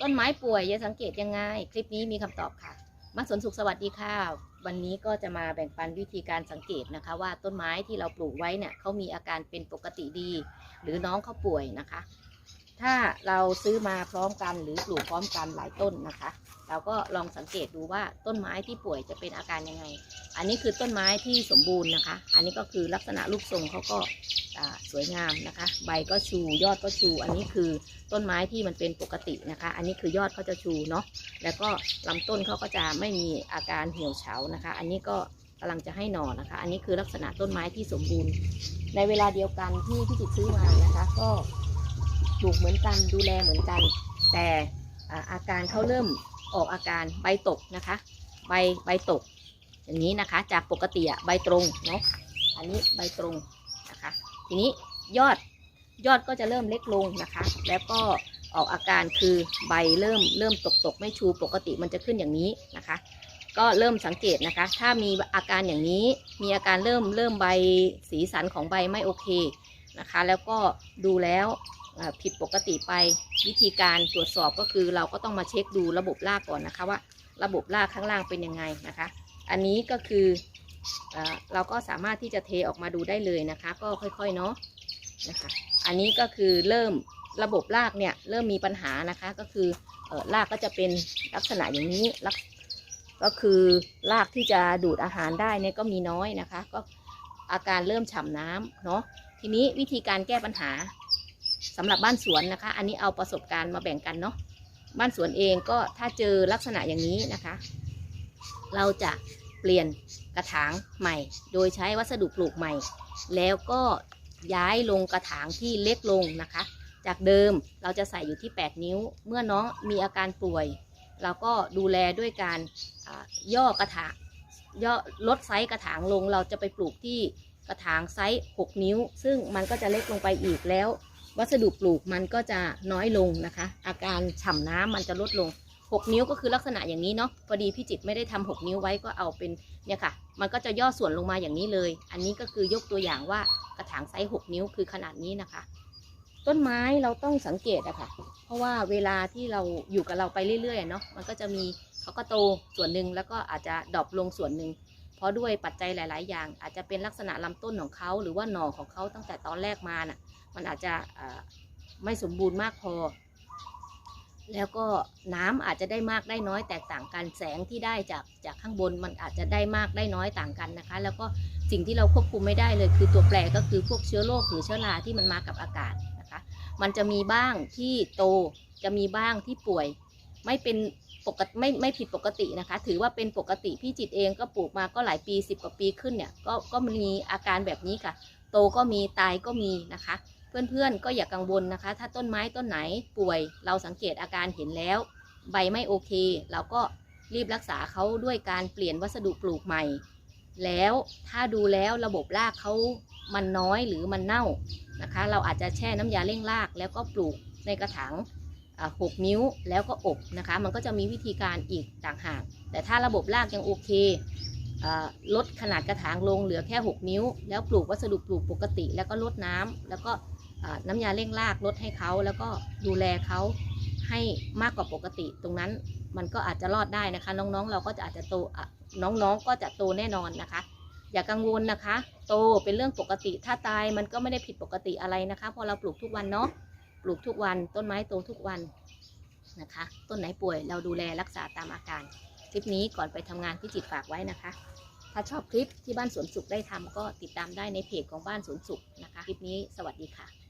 ต้นไม้ป่วยจะสังเกตยังไง คลิปนี้มีคำตอบค่ะ มาสนสุขสวัสดีค่ะ วันนี้ก็จะมาแบ่งปันวิธีการสังเกตนะคะ ว่าต้นไม้ที่เราปลูกไว้เนี่ยเขามีอาการเป็นปกติดี หรือน้องเขาป่วยนะคะ ถ้าเราซื้อมาพร้อมกันหรือปลูกพร้อมกันหลายต้นนะคะ เราก็ลองสังเกตดูว่าต้นไม้ที่ป่วยจะเป็นอาการยังไง อันนี้คือต้นไม้ที่สมบูรณ์นะคะ อันนี้ก็คือลักษณะรูปทรงเขาก็ สวยงามนะคะ ใบก็ชูยอดก็ชู อันนี้คือต้นไม้ที่มันเป็นปกตินะคะ อันนี้คือยอดเขาจะชูเนาะแล้วก็ลำต้นเขาก็จะไม่มีอาการเหี่ยวเฉานะคะ อันนี้ก็กำลังจะให้หน่อนะคะ อันนี้คือลักษณะต้นไม้ที่สมบูรณ์ ในเวลาเดียวกันที่พี่จิตซื้อมานะคะ ก็ปลูกเหมือนกันดูแลเหมือนกัน แต่อาการเขาเริ่มออกอาการใบตกนะคะ ใบใบตก อย่างนี้นะคะ จากปกติอะใบตรงเนาะอันนี้ใบตรง ทีนี้ยอดยอดก็จะเริ่มเล็กลงนะคะ แล้วก็ออกอาการคือใบเริ่มเริ่มตกตกไม่ชูปกติมันจะขึ้นอย่างนี้นะคะ ก็เริ่มสังเกตนะคะ ถ้ามีอาการอย่างนี้มีอาการเริ่มเริ่มใบสีสันของใบไม่โอเคนะคะ แล้วก็ดูแล้วผิดปกติไปวิธีการตรวจสอบก็คือเราก็ต้องมาเช็คดูระบบรากก่อนนะคะว่า ระบบรากข้างล่างเป็นยังไงนะคะ อันนี้ก็คือ เเราก็สามารถที่จะเทออกมาดูได้เลยนะคะ ก็ค่อยๆเนาะนะคะ อันนี้ก็คือเริ่มระบบรากเนี่ยเริ่มมีปัญหานะคะก็คือเออรากก็จะเป็นลักษณะอย่างนี้ลักก็คือรากที่จะดูดอาหารได้เนี่ยก็มีน้อยนะคะ ก็อาการเริ่มฉ่ำน้ำเนาะทีนี้วิธีการแก้ปัญหาสำหรับบ้านสวนนะคะ อันนี้เอาประสบการณ์มาแบ่งกันเนาะบ้านสวนเองก็ถ้าเจอลักษณะอย่างนี้นะคะ เราจะ เปลี่ยนกระถางใหม่ โดยใช้วัสดุปลูกใหม่ แล้วก็ย้ายลงกระถางที่เล็กลงนะคะ จากเดิมเราจะใส่อยู่ที่ 8 นิ้ว เมื่อน้องมีอาการป่วย เราก็ดูแลด้วยการย่อกระถางย่อลดไซส์กระถางลงเราจะไปปลูกที่กระถางไซส์ 6 นิ้ว ซึ่งมันก็จะเล็กลงไปอีกแล้ว วัสดุปลูกมันก็จะน้อยลงนะคะ อาการฉ่ำน้ำมันจะลดลง 6 นิ้วก็คือลักษณะอย่างนี้เนาะพอดีพี่จิตไม่ได้ทำ6นิ้วไว้ก็เอาเป็นเนี่ยค่ะ มันก็จะย่อส่วนลงมาอย่างนี้เลย อันนี้ก็คือยกตัวอย่างว่ากระถางไซส์6 นิ้วคือขนาดนี้นะคะ ต้นไม้เราต้องสังเกตอะค่ะ เพราะว่าเวลาที่เราอยู่กับเราไปเรื่อยๆเนาะมันก็จะมีเขาก็โตส่วนหนึ่งแล้วก็อาจจะดรอปลงส่วนหนึ่งเพราะด้วยปัจจัยหลาย ๆ อย่าง อาจจะเป็นลักษณะลำต้นของเขาหรือว่าหน่อของเขาตั้งแต่ตอนแรกมาน่ะมันอาจจะไม่สมบูรณ์มากพอ แล้วก็น้ำอาจจะได้มากได้น้อยแตกต่างกันแสงที่ได้จากจากข้างบนมันอาจจะได้มากได้น้อยต่างกันนะคะ แล้วก็สิ่งที่เราควบคุมไม่ได้เลย คือตัวแปรก็คือพวกเชื้อโรคหรือเชื้อราที่มันมากับอากาศนะคะ มันจะมีบ้างที่โตจะมีบ้างที่ป่วย ไม่เป็นปกติไม่ไม่ผิดปกตินะคะ ถือว่าเป็นปกติพี่จิตเองก็ปลูกมาก็หลายปี 10 กว่าปีขึ้นเนี่ยก็ก็มีอาการแบบนี้ค่ะ โตก็มีตายก็มีนะคะ เพื่อนๆ ก็อย่ากังวลนะคะ ถ้าต้นไม้ต้นไหนป่วย เราสังเกตอาการเห็นแล้ว ใบไม่โอเค เราก็รีบรักษาเขาด้วยการเปลี่ยนวัสดุปลูกใหม่ แล้วถ้าดูแล้วระบบรากเขามันน้อยหรือมันเน่านะคะ เราอาจจะแช่น้ำยาเร่งรากแล้วก็ปลูกในกระถางหกนิ้วแล้วก็อบนะคะ มันก็จะมีวิธีการอีกต่างหาก แต่ถ้าระบบรากยังโอเคลดขนาดกระถางลงเหลือแค่ 6 นิ้ว แล้วปลูกวัสดุปลูกปกติ แล้วก็ลดน้ำแล้วก็ น้ำยาเร่งรากลดให้เขาแล้วก็ดูแลเขาให้มากกว่าปกติ ตรงนั้นมันก็อาจจะรอดได้นะคะ น้องๆ เราก็จะอาจจะโตน้องๆ ก็จะโตแน่นอนนะคะ อย่ากังวลนะคะ โตเป็นเรื่องปกติ ถ้าตายมันก็ไม่ได้ผิดปกติอะไรนะคะพอเราปลูกทุกวันเนาะปลูกทุกวันต้นไม้โตทุกวันนะคะ ต้นไหนป่วยเราดูแลรักษาตามอาการ คลิปนี้ก่อนไปทำงานพี่จิตฝากไว้นะคะ ถ้าชอบคลิปที่บ้านสวนสุขได้ทำก็ติดตามได้ในเพจของบ้านสวนสุขนะคะ คลิปนี้สวัสดีค่ะ